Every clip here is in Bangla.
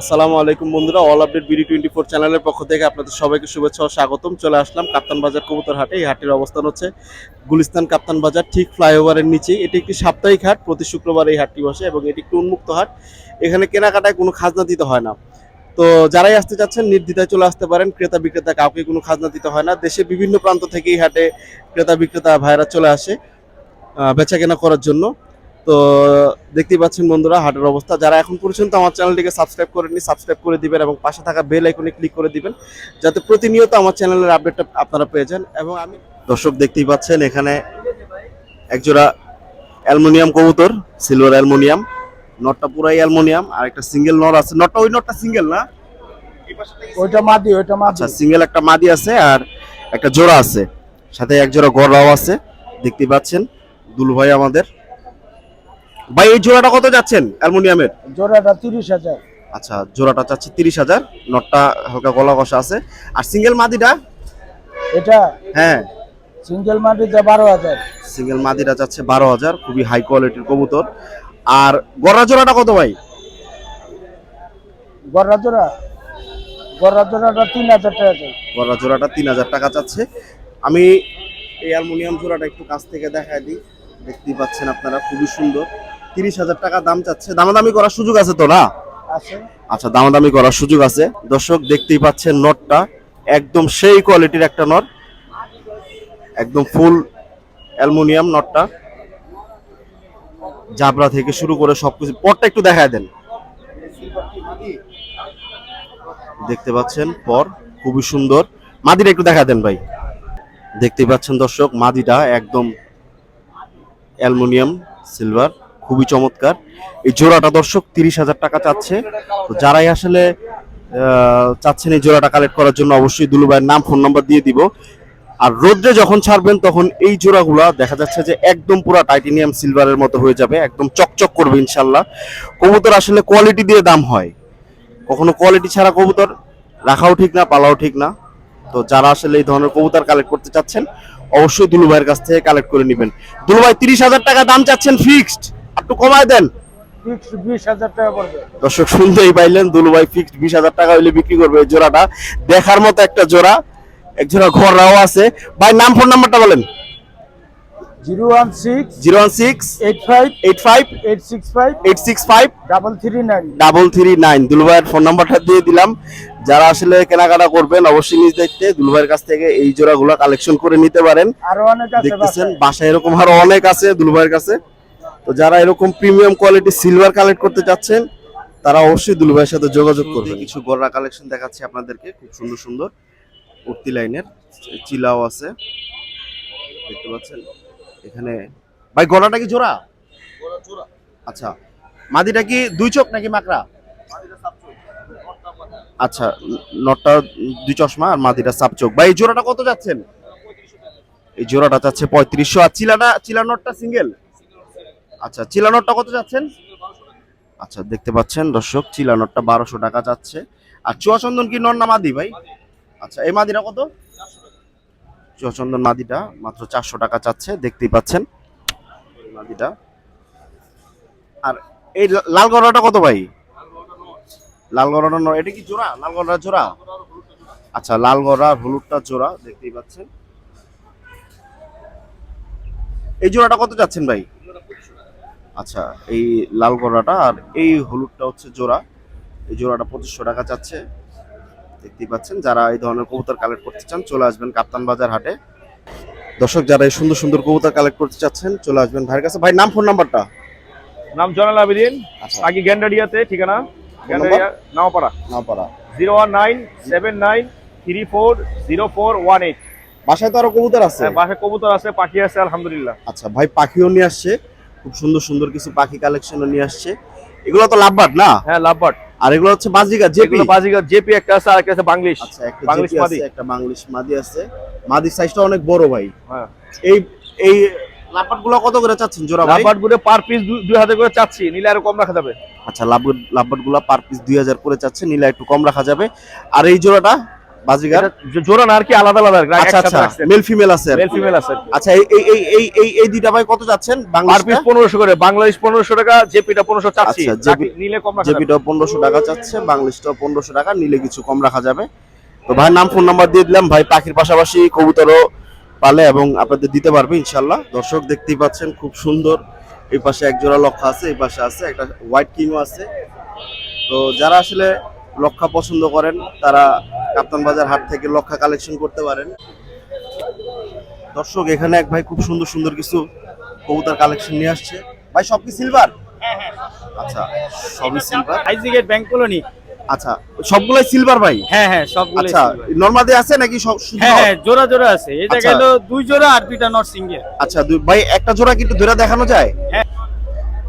আসসালামু আলাইকুম বন্ধুরা all update BD twenty four চ্যানেলের পক্ষ থেকে আপনাদের সবাইকে শুভেচ্ছা ও স্বাগতম। চলে আসলাম কাপ্তান বাজার কবুতর হাটে এই হাটের অবস্থান হচ্ছে গুলিস্তান কাপ্তান বাজার, ঠিক ফ্লাইওভারের নিচে এটি একটি সাপ্তাহিক হাট, প্রতি শুক্রবার এই হাটটি বসে এবং এটি একটি উন্মুক্ত হাট। এখানে কেনাকাটায় কোনো খাজনা দিতে হয় না। তো যারাই আসতে চাচ্ছেন, নির্দ্বিধায় চলে আসতে পারেন। ক্রেতা বিক্রেতা কাউকে কোনো খাজনা দিতে হয় না। দেশের বিভিন্ন প্রান্ত থেকে এই হাটে ক্রেতা বিক্রেতা ভাইরা চলে আসে বেচা কেনা করার জন্য। তো দেখতেই পাচ্ছেন বন্ধুরা হাটের অবস্থা। যারা এখন পর্যন্ত আমার চ্যানেলটিকে সাবস্ক্রাইব করেননি সাবস্ক্রাইব করে দিবেন এবং পাশে থাকা বেল আইকনে ক্লিক করে দিবেন যাতে প্রতিনিয়ত আমার চ্যানেলের আপডেটটা আপনারা পেয়ে যান। এবং আমি দর্শক দেখতেই পাচ্ছেন এখানে একজোড়া অ্যালুমিনিয়াম কবুতর সিলভার অ্যালুমিনিয়াম নটটা পুরাই অ্যালুমিনিয়াম আর একটা সিঙ্গেল নট আছে। নটটা ওই নটটা সিঙ্গেল না? ওইটা মাদি ওইটা মাদি। আচ্ছা সিঙ্গেল একটা মাদি আছে আর একটা জোড়া আছে। সাথে এক জোড়া গড়াও আছে দেখতেই পাচ্ছেন দুলু ভাই আমাদের। ভাই এই জোড়াটা কত যাচ্ছেন অ্যালুমিনিয়ামের? জোড়াটা তিরিশ হাজার। আচ্ছা জোড়াটা চাচ্ছি তিরিশ হাজার। নটটা হালকা গলা কষা আছে। আর সিঙ্গেল মাদিটা? এটা? হ্যাঁ। সিঙ্গেল মাটিতে বারো হাজার। সিঙ্গেল মাদিটা চাচ্ছে বারো হাজার খুবই হাই কোয়ালিটির কবুতর। আর গড়া জোড়াটা কত ভাই? গড়া জোড়া? গড়া জোড়াটা তিন হাজার টাকা গড়া জোড়াটা তিন হাজার টাকা চাচ্ছে। আমি এই অ্যালুমিনিয়াম জোড়াটা একটু কাছ থেকে দেখায় দিই। দেখতেই পাচ্ছেন আপনারা খুবই সুন্দর। তিরিশ হাজার টাকা দাম চাচ্ছে। দামাদামি করার সুযোগ আছে তো না? আচ্ছা দামাদামি করার সুযোগ আছে। দর্শক দেখতেই পাচ্ছেন নটটা। একদম সেই কোয়ালিটির একটা নট। একদম ফুল অ্যালুমিনিয়াম নটটা। জাবরা থেকে শুরু করে সবকিছু পরটা একটু দেখায় দেন। দেখতে পাচ্ছেন পর খুবই সুন্দর। মাদিটা একটু দেখা দেন ভাই। দেখতে পাচ্ছেন দর্শক মাদিটা একদম অ্যালুমিনিয়াম, সিলভার, খুবই চমৎকার। এই জোড়াটা দর্শক তিরিশ হাজার টাকা চাচ্ছে। তো যারাই আসলে চাচ্ছেন এই জোড়াটা কালেক্ট করার জন্য অবশ্যই দুলু ভাইয়ের নাম ফোন নাম্বার দিয়ে দিব। আর রোদ্রে যখন ছাড়বেন, তখন এই জোড়াগুলা দেখা যাচ্ছে যে একদম পুরো টাইটেনিয়াম সিলভারের মতো হয়ে যাবে। একদম চকচক করবে ইনশাল্লাহ কবুতর আসলে কোয়ালিটি দিয়ে দাম হয়। কখনো কোয়ালিটি ছাড়া কবুতর রাখাও ঠিক না, পালাও ঠিক না। তো যারা আসলে এই ধরনের কবুতর কালেক্ট করতে চাচ্ছেন অবশ্যই দুলু ভাইয়ের কাছ থেকে কালেক্ট করে নেবেন। দুলু ভাই তিরিশ হাজার টাকা দাম চাচ্ছেন ফিক্সড একটু কমায় দেন। দর্শক শুনতেই পাইলেন দুলু ভাই ফিক্সড বিশ হাজার টাকা হইলে বিক্রি করবে এই জোড়াটা। দেখার মতো একটা জোড়া। এক জোড়া ঘররাও আছে। ভাই নাম ফোন নাম্বারটা বলেন। Zero one six zero one six eight five eight five eight six five eight six five double three nine. Double three nine. দুলুভাইয়ের phone নাম্বারটা দিয়ে দিলাম। যারা আসলে কেনাকাটা করবেন অবশ্যই নিজ দায়িত্বে দুলুভাইয়ের কাছ থেকে এই জোড়াগুলো কালেকশন করে নিতে পারেন। আরও অনেক আছে দেখতেছেন বাসায়। বাসায় এরকম আরও অনেক আছে দুলুভাইয়ের কাছে। তো যারা এরকম প্রিমিয়াম কোয়ালিটি সিলভার কালেক্ট করতে চাচ্ছেন তারা অবশ্যই দুলুভাইয়ের সাথে যোগাযোগ করবেন। কিছু গররা কালেকশন দেখাচ্ছি আপনাদেরকে খুব সুন্দর সুন্দর উর্তি লাইনের চিলাও আছে। দেখতে পাচ্ছেন? এখানে ভাই গলাটা কি জোড়া? আচ্ছা। মাদিটা কি দুই চোখ নাকি মাকড়া? আচ্ছা নটটা দুই চশমা আর মাদিটা সাপ চোখ। ভাই, এই জোড়াটা কত যাচ্ছেন? এই জোড়াটা চাচ্ছে পঁয়ত্রিশশো। আর চিলাটা চিলা নটটা সিঙ্গেল আচ্ছা চিলা নটটা কত যাচ্ছেন? আচ্ছা দেখতে পাচ্ছেন দর্শক, চিলা নটটা বারোশো টাকা যাচ্ছে। আর চুয়াচন্দন কি নর না মাদি, ভাই? আচ্ছা এই মাদিটা কত? চুয়াচন্দন মাদিটা মাত্র চারশো টাকা চাচ্ছে দেখতেই পাচ্ছেন মাদিটা। আর এই লাল গড়াটা কত, ভাই? লাল নয় এটা কি জোড়া? লাল গড়া জোড়া? আচ্ছা লাল গড়া হলুদটা জোড়া দেখতেই পাচ্ছেন। এই জোড়াটা কত যাচ্ছেন ভাই? আচ্ছা এই লাল গড়াটা আর এই হলুদটা হচ্ছে জোড়া। এই জোড়াটা পঁচিশশো টাকা চাচ্ছে দেখতেই পাচ্ছেন যারা এই ধরনের কবুতর কালেক্ট করতে চান চলে আসবেন কাপ্তান বাজার হাটে। দর্শক যারা এই সুন্দর সুন্দর কবুতর কালেক্ট করতে চাচ্ছেন চলে আসবেন ভাইয়ের কাছে। ভাই নাম ফোন নাম্বারটা নাম জনাল আবেদিন আচ্ছা। আগে গ্যান্ডারিয়াতে ঠিকানা Naopara. Zero one nine seven nine three four zero four one eight. বাসায় তো আরও কবুতর আছে? বাসায় কবুতর আছে পাখি আছে আলহামদুলিল্লাহ। আচ্ছা ভাই পাখিও নিয়ে আসছে। খুব সুন্দর সুন্দর কিছু পাখি কালেকশনও নিয়ে আসছে। এগুলো তো লাভবাট না? হ্যাঁ লাভবাট। আর এগুলো হচ্ছে বাজিকা জেপি? বাজিগার জেপি একটা আছে আর একটা আছে বাংলিশ। আচ্ছা একটা বাংলিশ মাদি। একটা বাংলিশ মাদি আছে। মাদির সাইজটা অনেক বড় ভাই। হ্যাঁ। এই এই কত করে চাচ্ছেন জোড়া ভাই? লাভবাট পার পিস দুই হাজার করে চাচ্ছি নিলে আরও কম রাখা যাবে। আচ্ছা লাভবাট লাভবাট পার পিস দুই হাজার করে চাচ্ছে নিলে একটু কম রাখা যাবে। আর এই জোড়াটা বাজিগার? জোড়া না আর কি আলাদা আলাদা আচ্ছা আচ্ছা মেল ফিমেল আছে মেল ফিমেল আছে। আচ্ছা এই এই এই এই এই এই দুইটা ভাই কত যাচ্ছেন বাংলাদেশ? পনেরোশো করে বাংলাদেশ টাকা জেপিটা পনেরোশো চাচ্ছি আচ্ছা, নিলে কম রাখা পনেরোশো টাকা চাচ্ছে বাংলাদেশটাও পনেরোশো টাকা নিলে কিছু কম রাখা যাবে। তো ভাই নাম ফোন নাম্বার দিয়ে দিলাম ভাই পাখির পাশাপাশি কবুতরও পালে এবং আপনাদের দিতে পারবে ইনশাল্লাহ দর্শক দেখতেই পাচ্ছেন খুব সুন্দর। এই পাশে এক জোড়া লক্ষা আছে এই পাশে আছে একটা হোয়াইট কিংও আছে। তো যারা আসলে লক্ষা পছন্দ করেন তারা কাপ্তান বাজার হাট থেকে লক্ষা কালেকশন করতে পারেন। দর্শক এখানে এক ভাই খুব সুন্দর সুন্দর কিছু কবুতর কালেকশন নিয়ে আসছে। ভাই সব কি সিলভার আচ্ছা সবই সিলভার আইজিগেট ব্যাংক কলোনি। আচ্ছা সবগুলাই সিলভার ভাই? হ্যাঁ হ্যাঁ সবগুলাই আচ্ছা নর্মাদি আছে নাকি সব হ্যাঁ হ্যাঁ জোড়া জোড়া আছে। এটা গেল দুই জোড়া আর দুইটা নট সিঙ্গেল আচ্ছা দুই ভাই একটা জোড়া কিন্তু ধরে দেখানো যায়? হ্যাঁ।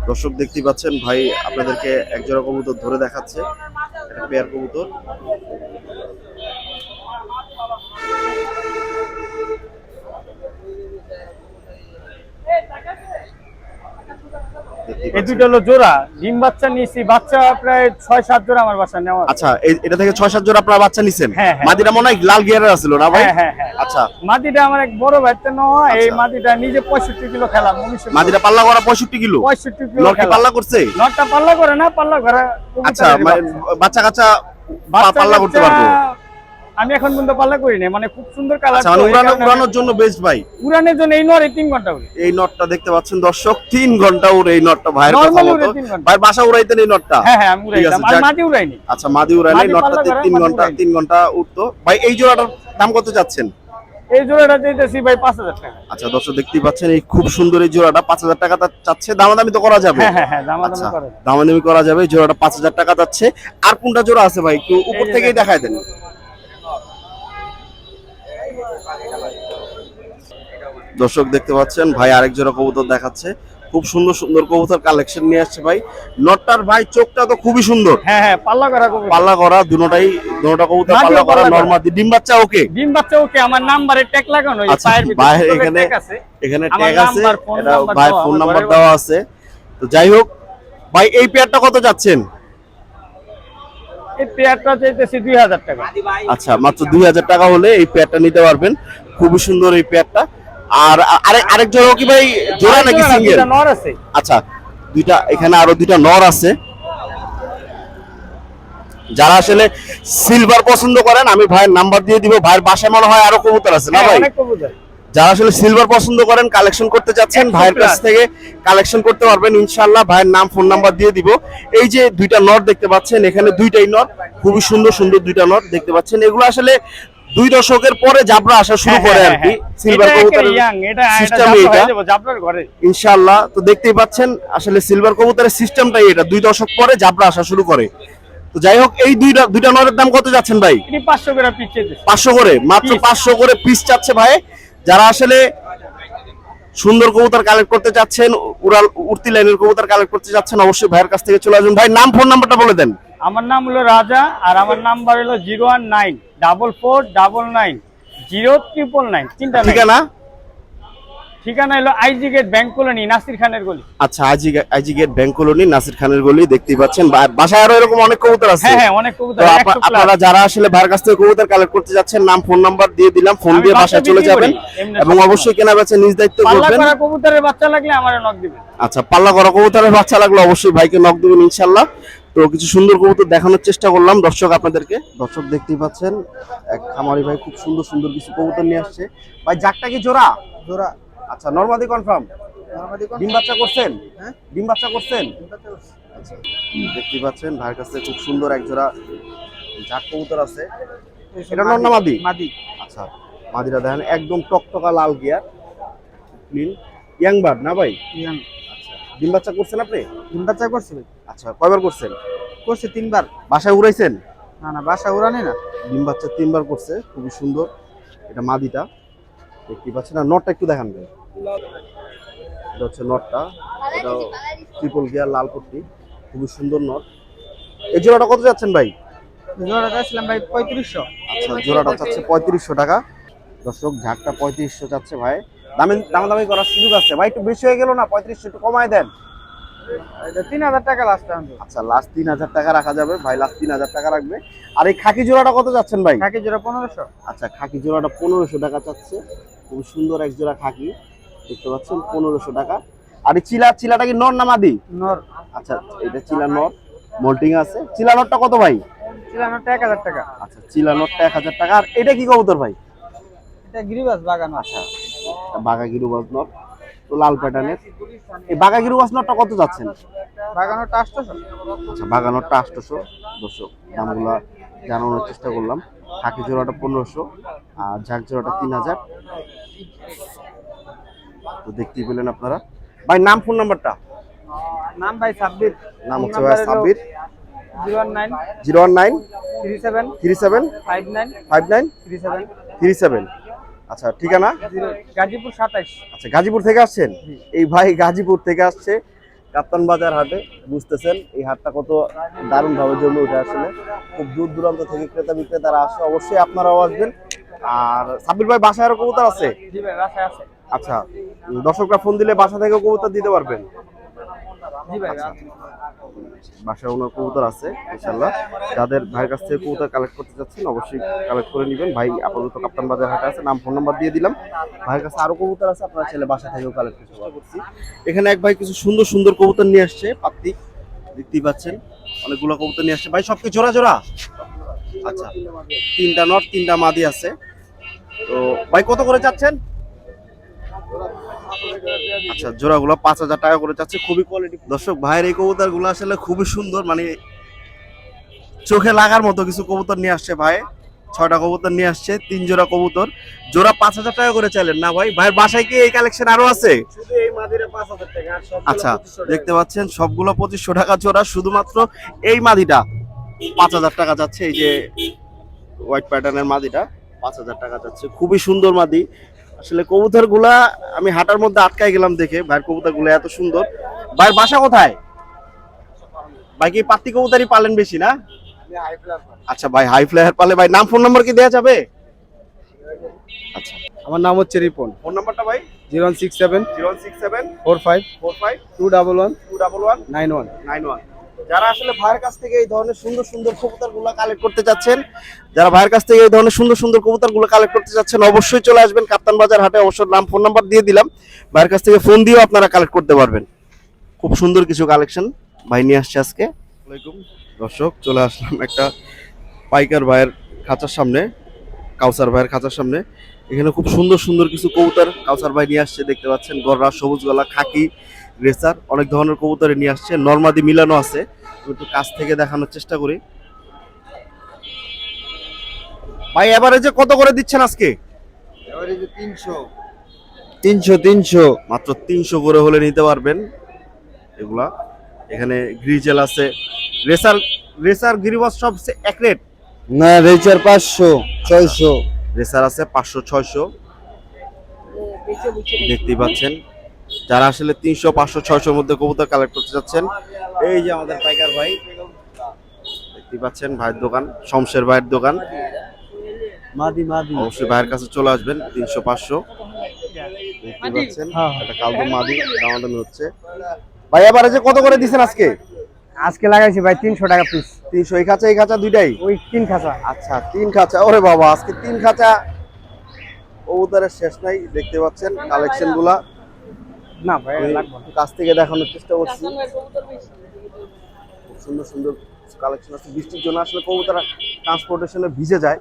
দর্শক দেখতেই পাচ্ছেন ভাই আপনাদেরকে এক জোড়া কবুতর ধরে দেখাচ্ছে এটা পেয়ার কবুতর। এই দুটো হলো জোড়া। ডিম বাচ্চা নিয়েছি বাচ্চা প্রায় ছয় সাত জোড়া আমার বাসা নেওয়া আচ্ছা এটা থেকে ছয় সাত জোড়া আপনার বাচ্চা নিছেন? হ্যাঁ, হ্যাঁ। মনে হয় লাল গিয়ারের আছিল না ভাই? হ্যাঁ আচ্ছা। মাটিটা আমার এক বড় ভাইতে নেওয়া এই আচ্ছা। মাটিটা নিজে পঁয়ষট্টি কিলো খেলাম উনিশশো মাদিরা পাল্লা করা পঁয়ষট্টি কিলো? পঁয়ষট্টি কিলো পাল্লা করছে? নটটা পাল্লা করে না পাল্লা করে আচ্ছা মানে বাচ্চা। কাচ্চা পাল্লা করতে পারব। আমি এখন পর্যন্ত পাল্লা করি না মানে খুব সুন্দর কালার আচ্ছা মানে উড়ানোর জন্য বেস্ট ভাই। উড়ানের জন্য এই নরে তিন ঘণ্টা উড়ে। এই নটটা দেখতে পাচ্ছেন দর্শক তিন ঘণ্টা উড়ে এই নটটা ভাইয়ের কথা মতো। ভাইয়ের বাসা উড়াইতেন এই নটটা? হ্যাঁ হ্যাঁ আমি আছে, আর। মাটি উড়াইনি। আচ্ছা মাদি উড়াইলে মাদি নটটা তিন ঘণ্টা উড়াইনি। তিন ঘণ্টা উঠতো। ভাই এই জোড়াটার দাম কত যাচ্ছেন এই জোড়াটা চাইতেছি ভাই পাঁচ হাজার টাকা। আচ্ছা দর্শক দেখতেই পাচ্ছেন এই খুব সুন্দর এই জোড়াটা পাঁচ হাজার টাকা তা চাচ্ছে। দামাদামি তো করা যাবে। হ্যাঁ হ্যাঁ হ্যাঁ আচ্ছা দামাদামি করা যাবে জোড়াটা পাঁচ হাজার টাকা যাচ্ছে আর কোনটা জোড়া আছে ভাই? একটু উপর থেকেই দেখায় দেন। দর্শক দেখতে পাচ্ছেন ভাই আরেক জোড়া কবুতর দেখাচ্ছে। খুব সুন্দর সুন্দর কবুতর কালেকশন নিয়ে আসছে ভাই। নটটার ভাই চোখটা তো খুবই সুন্দর। হ্যাঁ হ্যাঁ পাল্লা করা কবুতর। পাল্লা করা দুটোটাই দুটোটা কবুতর পাল্লা করা। নরমাদি ডিম বাচ্চা ওকে? ডিম বাচ্চা ওকে আমার নাম্বারে ট্যাগ লাগানো আচ্ছা, বাইরে ছোট এখানে- আছে। এখানে ট্যাগ আছে এটা ভাই ফোন নাম্বার দেওয়া আছে। তো যাই হোক ভাই এই পেয়ারটা কত যাচ্ছেন? এই পেয়ারটা চাইতেছি দুই হাজার টাকা। আচ্ছা মাত্র দুই হাজার টাকা হলে এই পেয়ারটা নিতে পারবেন। খুবই সুন্দর এই পেয়ারটা। আর আরেক আরেক জোড়া কি ভাই জোড়া নাকি সিঙ্গেল নর আছে। আচ্ছা দুইটা এখানে আরও দুইটা নর আছে। যারা আসলে সিলভার পছন্দ করেন আমি ভাইয়ের নাম্বার দিয়ে দিব। ভাইয়ের বাসায় মনে হয় আরও কবুতর আছে না হ্যাঁ, ভাই? অনেক কবুতর। যারা আসলে সিলভার পছন্দ করেন কালেকশন করতে চাচ্ছেন ভাইয়ের কাছ থেকে কালেকশন করতে পারবেন ইনশাল্লাহ ভাইয়ের নাম ফোন নাম্বার দিয়ে দিব। এই যে দুইটা নট দেখতে পাচ্ছেন এখানে দুইটাই নট খুবই সুন্দর সুন্দর দুইটা নট দেখতে পাচ্ছেন। এগুলো আসলে দুই দশকের পরে জাবরা আসা শুরু করে আর কি। সিলভার হ্যাঁ, কবুতরের সিস্টেম এটা হয়ে ঘরে। ইনশাল্লাহ তো দেখতেই পাচ্ছেন আসলে সিলভার কবুতরের সিস্টেমটাই এটা। দুই দশক পরে জাবরা আসা শুরু করে। তো যাই হোক এই দুইটা দুইটা নরের দাম কত যাচ্ছেন ভাই? এটি পাঁচশো করে পিচ চেয়েছে পাঁচশো করে মাত্র Piece। পাঁচশো করে পিস চাচ্ছে ভাই। যারা আসলে সুন্দর কবুতর কালেক্ট করতে চাচ্ছেন উড়াল উড়তি লাইনের কবুতর কালেক্ট করতে চাচ্ছেন অবশ্যই ভাইয়ের কাছ থেকে চলে আসুন। ভাই নাম ফোন নাম্বারটা বলে দেন। আমার নাম হলো রাজা আর আমার নাম্বার হলো zero one nine double four double nine zero triple nine তিনটা। ঠিকানা? ঠিকানা হলো IG gate bank colony Nasir খানের গলি। আচ্ছা IG IG gate bank colony Nasir খানের গলি দেখতেই পাচ্ছেন। বাসায় আরও এরকম অনেক কবুতর আছে। হ্যাঁ হ্যাঁ অনেক কবুতর। আপনারা যারা আসলে ভাইয়ের কাছ থেকে কবুতর কালেক্ট করতে যাচ্ছেন নাম ফোন নাম্বার দিয়ে দিলাম ফোন দিয়ে বাসায় চলে যাবেন এবং অবশ্যই কেনা বেচা নিজ দায়িত্ব পাল্লা করবেন। করা কবুতরের বাচ্চা লাগলে আমার নক দিবেন। আচ্ছা পাল্লা করা কবুতরের বাচ্চা লাগল অবশ্যই ভাইকে নক দেবেন ইনশাল্লাহ। তো কিছু সুন্দর কবুতর দেখানোর চেষ্টা করলাম দর্শক আপনাদেরকে। দর্শক দেখতেই পাচ্ছেন এক খামারি ভাই খুব সুন্দর সুন্দর কিছু কবুতর নিয়ে আসছে। ভাই জাকটা কি জোড়া? জোড়া। আচ্ছা নর্মাদি কনফার্ম ডিম বাচ্চা করছেন? হ্যাঁ। ডিম বাচ্চা করছেন? আচ্ছা দেখতেই পাচ্ছেন ভাইয়ের কাছে খুব সুন্দর এক জোড়া জাক কবুতর আছে। এটা নর না মাদি? মাদি। আচ্ছা মাদিরা দেখেন একদম টকটকা লাল গিয়ার ক্লিন ইয়াং বার্ড না ভাই? আচ্ছা ডিম বাচ্চা করছেন আপনি? ডিম বাচ্চা করছে আচ্ছা কয়বার করছেন? করছে তিনবার। বাসায় উড়াইছেন? না না বাসা উড়ানি না। ডিম বাচ্চা তিনবার করছে খুবই সুন্দর। এটা মাদিটা। দেখতে পাচ্ছেন। আর নটটা একটু দেখান এটা হচ্ছে নটটা। এটা ট্রিপল গিয়ার লাল পট্টি। খুবই সুন্দর নট। এই জোড়াটা কত যাচ্ছেন ভাই? জোড়া চাইছিলাম ভাই পঁয়ত্রিশশো। আচ্ছা জোড়াটা চাচ্ছে পঁয়ত্রিশশো টাকা। দর্শক ঝাঁকটা পঁয়ত্রিশশো চাচ্ছে ভাই। দামি দামাদামি করার সুযোগ আছে। ভাই একটু বেশি হয়ে গেল না? পঁয়ত্রিশশো একটু কমায় দেন। তিন হাজার টাকা লাস্ট আচ্ছা লাস্ট তিন হাজার টাকা রাখা যাবে। ভাই লাস্ট তিন হাজার টাকা রাখবে। আর এই খাকি জোড়াটা কত যাচ্ছেন ভাই? খাকি জোড়া পনেরোশো। আচ্ছা খাকি জোড়াটা পনেরোশো টাকা চাচ্ছে। খুব সুন্দর এক জোড়া খাকি দেখতে পাচ্ছেন পনেরোশো টাকা। আর এই চিলা চিলাটা কি নর না মাদি? নর। আচ্ছা এটা চিলা নর মোল্টিং আছে। চিলা নরটা কত ভাই? চিলানোটা এক হাজার টাকা। আচ্ছা চিলা নরটা এক হাজার টাকা। আর এটা কি কবুতর ভাই? এটা গিরিবাস বাগান আচ্ছা বাঘা গিরুবাস নট তো লাল প্যাটার্নের। এই বাঘা গিরুবাস নটটা কত যাচ্ছেন? বাগানোটা আটশোশো। আচ্ছা বাঘা নটটা আটশোশো। দর্শক দামগুলা জানানোর চেষ্টা করলাম। খাকি জোড়াটা পনেরোশো আর ঝাঁক জোড়াটা তিন হাজার। তো দেখতেই পেলেন আপনারা। ভাই নাম ফোন নাম্বারটা? নাম ভাই সাব্বির। নাম হচ্ছে ভাই Sabbir. Zero one nine zero one nine three seven three seven five nine five nine three seven three seven. আচ্ছা ঠিকানা? গাজীপুর সাতাইশ। আচ্ছা গাজীপুর থেকে আসছেন? এই ভাই গাজীপুর থেকে আসছে। কাপ্তান বাজার হাটে বুঝতেছেন এই হাটটা কত দারুণভাবে জমে উঠে আসলে। খুব দূর দূরান্ত থেকে ক্রেতা বিক্রেতারা আসে অবশ্যই আপনারাও আসবেন। আর সাব্বির ভাই বাসায় আরও কবুতর আছে। আচ্ছা দর্শকরা ফোন দিলে বাসা থেকে কবুতর দিতে পারবেন। বাসায় ওনার কবুতর আছে ইনশাল্লাহ যাদের ভাইয়ের কাছ থেকে কবুতর কালেক্ট করতে চাচ্ছেন অবশ্যই কালেক্ট করে নেবেন। ভাই আপাতত কাপ্তান বাজার হাটে আছে নাম ফোন নাম্বার দিয়ে দিলাম। ভাইয়ের কাছে আরও কবুতর আছে আপনার ছেলে বাসা থেকেও কালেক্ট করতে করছি এখানে এক ভাই কিছু সুন্দর সুন্দর কবুতর নিয়ে আসছে পাত্তি দেখতেই পাচ্ছেন। অনেকগুলো কবুতর নিয়ে আসছে। ভাই সব কি জোড়া জোড়া? আচ্ছা তিনটা নট তিনটা মাদি আছে। তো ভাই কত করে যাচ্ছেন আচ্ছা জোড়াগুলো পাঁচ হাজার টাকা করে যাচ্ছে খুবই কোয়ালিটি দর্শক ভাইয়ের এই কবুতরগুলো আসলে খুবই সুন্দর মানে চোখে লাগার মতো কিছু কবুতর নিয়ে আসছে ভাই। ছয়টা কবুতর নিয়ে আসছে তিন জোড়া কবুতর। জোড়া পাঁচ হাজার টাকা করে চাইলেন না ভাই? ভাইয়ের বাসায় কি এই কালেকশন আরও আছে? আচ্ছা দেখতে পাচ্ছেন সবগুলো পঁচিশশো টাকা জোড়া শুধুমাত্র এই মাদিটা। পাঁচ হাজার টাকা যাচ্ছে এই যে হোয়াইট প্যাটার্নের মাদিটা। পাঁচ হাজার টাকা যাচ্ছে খুবই সুন্দর মাদি। আসলে কবুতরগুলা আমি হাটার মধ্যে আটকাই গেলাম দেখে ভাইয়ের কবুতরগুলো এত সুন্দর। ভাইয়ের বাসা কোথায়? ভাই কি পাত্তি কবুতরই পালেন বেশি না। আচ্ছা ভাই হাই ফ্লায়ার পালে। ভাই নাম ফোন নাম্বার কি দেওয়া যাবে? আচ্ছা। আমার নাম হচ্ছে রিপন। ফোন নাম্বারটা ভাই? Zero one six seven. Zero six seven. Four five. Four five. Two double one. Two double one. Nine one. Nine one. যারা আসলে ভাইয়ের কাছ থেকে এই ধরনের সুন্দর সুন্দর কবুতরগুলো কালেক্ট করতে চাচ্ছেন, যারা ভাইয়ের কাছ থেকে এই ধরনের সুন্দর সুন্দর কবুতরগুলো কালেক্ট করতে চাচ্ছেন, অবশ্যই চলে আসবেন কাপ্তান বাজার হাটে। অবশ্যই নাম ফোন নাম্বার দিয়ে দিলাম। ভাইয়ের কাছ থেকে ফোন দিয়েও আপনারা কালেক্ট করতে পারবেন। খুব সুন্দর কিছু কালেকশন ভাই নিয়ে আসছে আজকে। আসসালামাইকুম দর্শক, চলে আসলাম একটা পাইকার ভাইয়ের খাঁচার সামনে, কাউসার ভাইয়ের খাঁচার সামনে। এখানে খুব সুন্দর সুন্দর কিছু কবুতর কাউসার ভাই নিয়ে আসছে, দেখতে পাচ্ছেন। গররা সবুজ গলা খাকি রেসার অনেক ধরনের কবুতরে নিয়ে আসছে। নর্মাদি মিলানো আছে। একটু কাছ থেকে দেখানোর চেষ্টা করি। ভাই এভারেজে কত করে দিচ্ছেন আজকে? এবারে যে তিনশো। তিনশো তিনশো। মাত্র তিনশো করে হলে নিতে পারবেন এগুলা। এখানে গ্রিজেল আছে। রেসার রেসার গিরিবাস সব সে- এক রেট? না রেচার পাঁচশো ছয়শো। রেসার আছে পাঁচশো ছয়শো। দেখতেই পাচ্ছেন। যারা আসলে তিনশো পাঁচশো ছয়শোর মধ্যে কবুতর কালেক্ট করতে চাচ্ছেন এই যে আমাদের পাইকার ভাই দেখতেই পাচ্ছেন ভাইয়ের দোকান শমশের ভাইয়ের দোকান। মাদি মাদি। অবশ্যই ভাইয়ের কাছে চলে আসবেন তিনশো পাঁচশো। দেখতে পাচ্ছেন হ্যাঁ। একটা কালদম মাদি দামাদামি হচ্ছে। ভাই এবারে যে কত করে দিচ্ছেন আজকে? আজকে লাগাইছি ভাই তিনশো টাকা পিস তিনশো এই খাঁচা এই খাঁচা দুইটাই? ওই তিন খাঁচা। আচ্ছা তিন খাঁচা। ওরে বাবা আজকে তিন খাঁচা। কবুতরের শেষ নাই দেখতে পাচ্ছেন কালেকশনগুলা। না ভাই লাগবে কাছ থেকে দেখানোর চেষ্টা করছি। খুব সুন্দর সুন্দর কালেকশন আছে। বৃষ্টির জন্য আসলে কবুতর ট্রান্সপোর্টেশনে ভিজে যায়।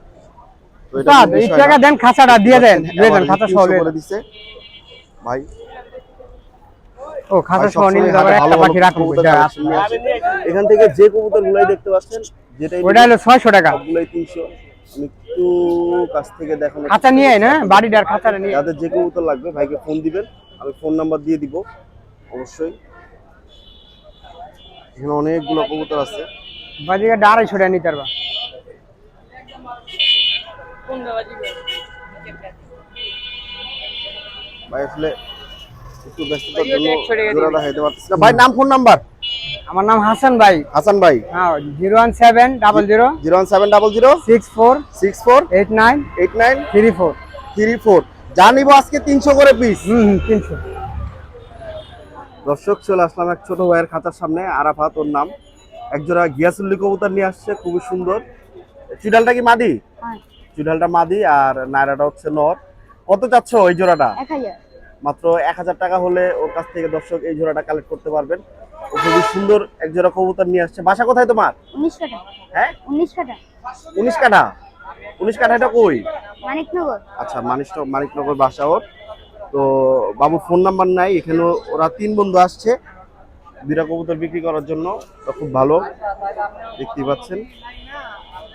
তো এটা টাকা দেন খাঁচাটা দিয়ে দেন দিয়ে দেন খাঁচা 300 সহ করে। দিছে। ভাই ও খাঁচা সহ নিলে আবার একটা পাখি। এখান থেকে যে কবুতর গুলাই দেখতে পাচ্ছেন যেটাই ওটা হলো ছয়শো টাকা। সবগুলাই তিনশো। আমি একটু কাছ থেকে দেখানো খাঁচা নিয়ে আয় না? বাড়িটার খাঁচাটা নিয়ে। যাদের যে কবুতর লাগবে ভাইকে ফোন দিবেন। আমি ফোন নাম্বার দিয়ে দিব। অবশ্যই। এখানে অনেকগুলো কবুতর আছে। বাজিকাটা আড়াইশো টাকা নিতে পারবা। ভাই আসলে একটু ব্যস্ততার জন্য ওটা একশো টাকা জোড়া দেখাইতে পারতেছি না। ভাই নাম ফোন নাম্বার আমার নাম হাসান ভাই। হাসান ভাই। হ্যাঁ zero one seven double zero zero one seven double zero six four six four eight nine eight nine three four three four যা নিব আজকে তিনশো করে পিস হুম তিনশো। দর্শক চলে আসলাম এক ছোট ভাইয়ের খাতার সামনে আরাফাত ওর নাম। একজোড়া গিয়াসুল্লি কবুতর নিয়ে আসছে খুবই সুন্দর। চুডালটা কি মাদি? হ্যাঁ। চুডালটা মাদি আর নায়রাটা হচ্ছে নর। কত চাচ্ছ ওই জোড়াটা? মাত্র এক হাজার টাকা হলে ওর কাছ থেকে দর্শক এই জোড়াটা কালেক্ট করতে পারবেন। খুবই সুন্দর এক জোড়া কবুতর নিয়ে আসছে। বাসা কোথায় তোমার? উনিশ কাটা হ্যাঁ? উনিশ কাটা উনিশ কাঠা? উনিশ কাঠা এটা কই? মানিকনগর। আচ্ছা মানিক মানিকনগর বাসা ওর। তো বাবুর ফোন নাম্বার নাই এখানে ওরা তিন বন্ধু আসছে দুইটা কবুতর বিক্রি করার জন্য। তো খুব ভালো দেখতেই পাচ্ছেন।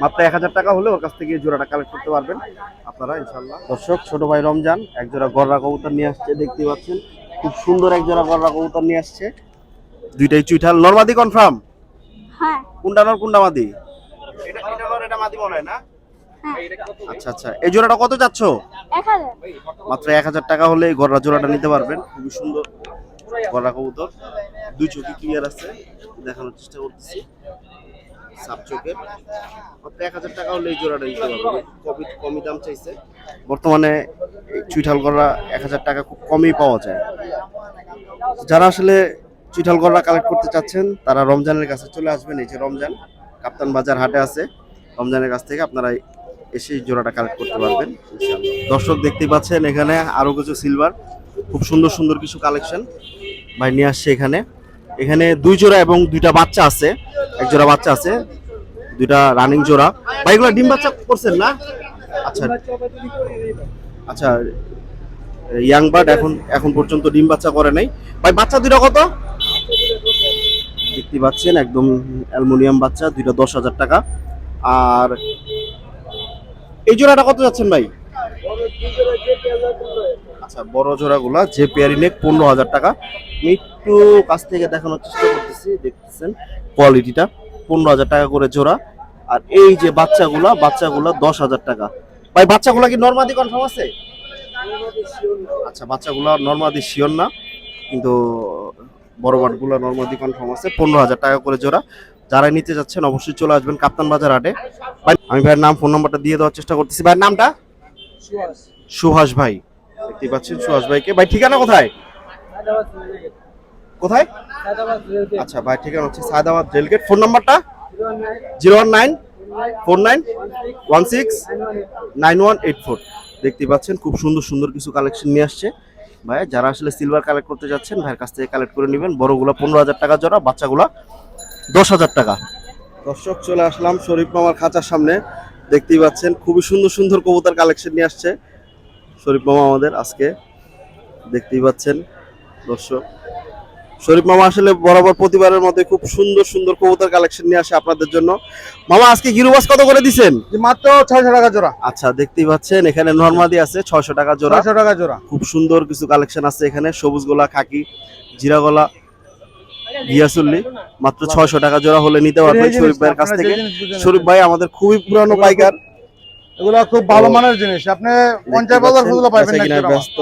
মাত্র এক হাজার টাকা হলে ওর কাছ থেকে জোড়াটা কালেক্ট করতে পারবেন আপনারা ইনশাল্লাহ দর্শক ছোট ভাই রমজান এক জোড়া গররা কবুতর নিয়ে আসছে দেখতে পাচ্ছেন। খুব সুন্দর এক জোড়া গররা কবুতর নিয়ে আসছে। দুইটাই চুইঠাল নর্মাদি কনফার্ম হ্যাঁ। কোনটা নর কোনটা মাদি? এটা এটা নর এটা মাদি মনে হয় না? হ্যাঁ। আচ্ছা আচ্ছা। এই জোড়াটা কত যাচ্ছ মাত্র এক হাজার টাকা হলে এই গররা জোড়াটা নিতে পারবেন। খুবই সুন্দর গররা কবুতর। দুই চোখে ক্লিয়ার আছে। দেখানোর চেষ্টা করতেছি। সাপ চোখের মাত্র এক হাজার টাকা হলে এই জোড়াটা নিতে পারবেন। কমই কমই দাম চাইছে। বর্তমানে এই চুইঠাল গররা এক হাজার টাকা খুব কমই পাওয়া যায়। যারা আসলে চুইঠাল গররা কালেক্ট করতে চাচ্ছেন, তারা রমজানের কাছে চলে আসবেন, এই যে রমজান কাপ্তান বাজার হাটে আছে। রমজানের কাছ থেকে আপনারা এসে জোড়াটা কালেক্ট করতে পারবেন দর্শক দেখতে পাচ্ছেন এখানে আরও কিছু সিলভার খুব সুন্দর সুন্দর কিছু কালেকশন ভাই নিয়ে আসছে এখানে। এখানে দুই জোড়া এবং দুইটা বাচ্চা আছে, এক জোড়া বাচ্চা আছে, দুইটা রানিং জোড়া। ভাই, এগুলো ডিম বাচ্চা করছেন না? আচ্ছা আচ্ছা ইয়াং বার্ড এখন এখন পর্যন্ত ডিম বাচ্চা করে নাই। ভাই, বাচ্চা দুইটা কত? দেখতে পাচ্ছেন, একদম অ্যালুমিনিয়াম বাচ্চা, দুইটা দশ হাজার টাকা। আর এই জোড়াটা কত যাচ্ছেন ভাই? আচ্ছা বড় জোড়াগুলা যে পেয়ারি নেক পনেরো হাজার টাকা। একটু কাছ থেকে দেখানোর চেষ্টা করতেছি, দেখতেছেন কোয়ালিটিটা পনেরো হাজার টাকা করে জোড়া। আর এই যে বাচ্চাগুলা বাচ্চাগুলা দশ হাজার টাকা। ভাই, বাচ্চাগুলা কি নর্মাদি কনফার্ম আছে? আচ্ছা বাচ্চাগুলা নর্মাদি শিওর না, কিন্তু বড় বাটগুলো নর্মাদি কনফার্ম আছে পনেরো হাজার টাকা করে জোড়া। যারা নিতে যাচ্ছেন অবশ্যই চলে আসবেন কাপ্তান বাজার হাটে আমি ভাইয়ের নাম ফোন নাম্বারটা দিয়ে দেওয়ার চেষ্টা করতেছি। ভাইয়ের নামটা? সুহাস ভাই। দেখতেই পাচ্ছেন সুহাস ভাইকে। ভাই ঠিকানা কোথায়? কোথায়? আচ্ছা ভাই ঠিকানা হচ্ছে সায়দাবাদ রেলগেট ফোন নাম্বারটা zero one nine four nine one six nine one eight four. দেখতেই পাচ্ছেন খুব সুন্দর সুন্দর কিছু কালেকশন নিয়ে আসছে। ভাই, যারা আসলে সিলভার কালেক্ট করতে যাচ্ছেন, ভাইয়ের কাছ থেকে কালেক্ট করে নেবেন। বড়গুলো পনেরো হাজার টাকা জোড়া, বাচ্চাগুলো দশ হাজার টাকা। দর্শক, চলে আসলাম শরীফ মামার খাঁচার সামনে। দেখতেই পাচ্ছেন, খুবই সুন্দর সুন্দর কবুতর কালেকশন নিয়ে আসছে শরীফ মামা আমাদের আজকে। দেখতেই পাচ্ছেন, দর্শক। শরীফ মামা আসলে বরাবর প্রতিবারের মধ্যে খুব সুন্দর সুন্দর কবুতর কালেকশন নিয়ে আসে আপনাদের জন্য। মামা আজকে গিরুবাস কত করে দিছেন? মাত্র ছয়শো টাকা জোড়া। আচ্ছা দেখতেই পাচ্ছেন এখানে নর্মাদি আছে ছয়শো টাকা জোড়া। ছয়শো টাকা জোড়া। খুব সুন্দর কিছু কালেকশন আছে এখানে সবুজ গোলা খাকি জিরা গলা গিয়াসুল্লি মাত্র ছয়শো টাকা জোড়া হলে নিতে পারবেন শরীফ ভাইয়ের কাছ থেকে। শরীফ ভাই আমাদের খুবই পুরানো পাইকার। এগুলো খুব ভালো মানের জিনিস। আপনি পঞ্চাশ বাজার। ব্যস্ত।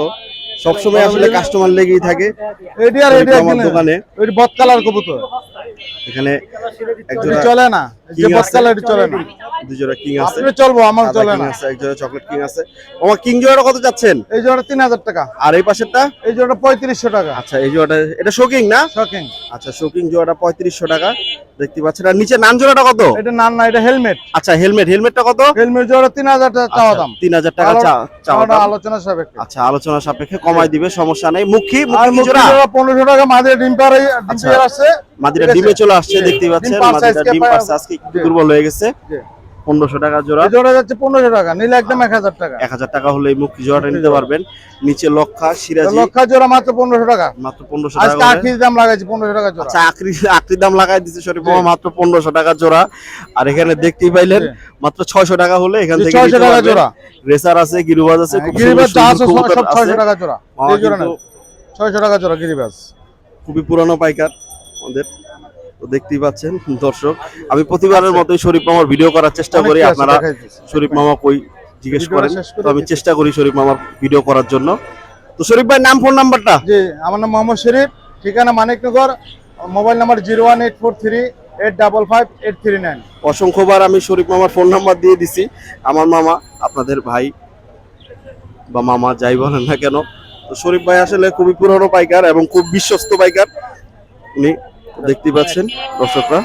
সবসময় আসলে কাস্টমার লেগেই থাকে। আর। দোকানে। ওই বদ কালার কবুতর। এখানে এক এটি জোড়া চলে না। এই যে আছে। কালার চলে না। দুই জোড়া কিং আছে। আপনি চলবো আমার চলে না। আছে এক জোড়া চকলেট কিং আছে। আমার কিং জোড়াটা কত যাচ্ছেন এই জোড়া তিন হাজার টাকা। আর এই পাশেরটা? এই জোড়া পঁয়ত্রিশশো টাকা। আচ্ছা এই জোড়াটা এটা শোকিং না? শকিং আচ্ছা শোকিং জোড়াটা পঁয়ত্রিশশো টাকা। দেখতে পাচ্ছেন। আর নিচে নান জোড়াটা কত? এটা নান না এটা হেলমেট। আচ্ছা হেলমেট। হেলমেটটা কত? হেলমেট জোড়া তিন হাজার টাকা চাওয়া দাম। তিন হাজার টাকা আলো- চা- চাওয়া দাম। আলোচনা সাপেক্ষে। আচ্ছা আলোচনা সাপেক্ষে কমাই দিবে সমস্যা নাই মুখী জোড়া পনেরোশো টাকা মাঝে ডিম পার ডিম আচ্ছা। পেয়ার আছে মাদিরা ডিমে চলে আসছে দেখতে দেখতেই পাচ্ছেন ডিম মাদিরা ডিম পারছে আজকে একটু দুর্বল হয়ে গেছে। পনেরোশো টাকা জোড়া। জোড়া যাচ্ছে পনেরোশো টাকা নিলে একদম এক হাজার টাকা। এক হাজার টাকা হলে এই মুখী জোড়াটা নিতে পারবেন। নিচে লক্ষা সিরাজি। লক্ষা জোড়া মাত্র পনেরোশো টাকা। মাত্র পনেরোশো টাকা করে। আখির দাম লাগাইছি পনেরোশো টাকা জোড়া। আচ্ছা আকরির দাম লাগাই দিচ্ছে শরীফ। মাত্র পনেরোশো টাকা জোড়া। আর এখানে দেখতেই পাইলেন মাত্র ছয়শো টাকা হলে এখান থেকে ছয়শো টাকা জোড়া। রেসার আছে গিরুবাজ আছে খুব গিরিবাস সুন্দর যা সুন্দর আছে সব ছয়শো টাকা জোড়া। ছয়শো টাকা জোড়া গিরিবাস খুবই পুরানো পাইকার আমাদের। তো দেখতেই পাচ্ছেন দর্শক আমি প্রতিবারের মতোই শরীফ মামার ভিডিও করার চেষ্টা করি আপনারা শরীফ মামা কই জিজ্ঞেস করেন করে তো আমি চেষ্টা করি শরীফ মামার ভিডিও করার জন্য। তো শরীফ ভাই নাম ফোন নাম্বারটা জি আমার নাম মোহাম্মদ শরীফ ঠিকানা Maniknagar mobile number zero one eight four three eight double five eight three nine অসংখ্যবার আমি শরীফ মামার ফোন নাম্বার দিয়ে দিছি। আমার মামা আপনাদের ভাই বা মামা যাই বলেন না কেন। তো শরীফ ভাই আসলে খুবই পুরনো পাইকার এবং খুব বিশ্বস্ত পাইকার। উনি দেখতেই পাচ্ছেন দর্শকরা।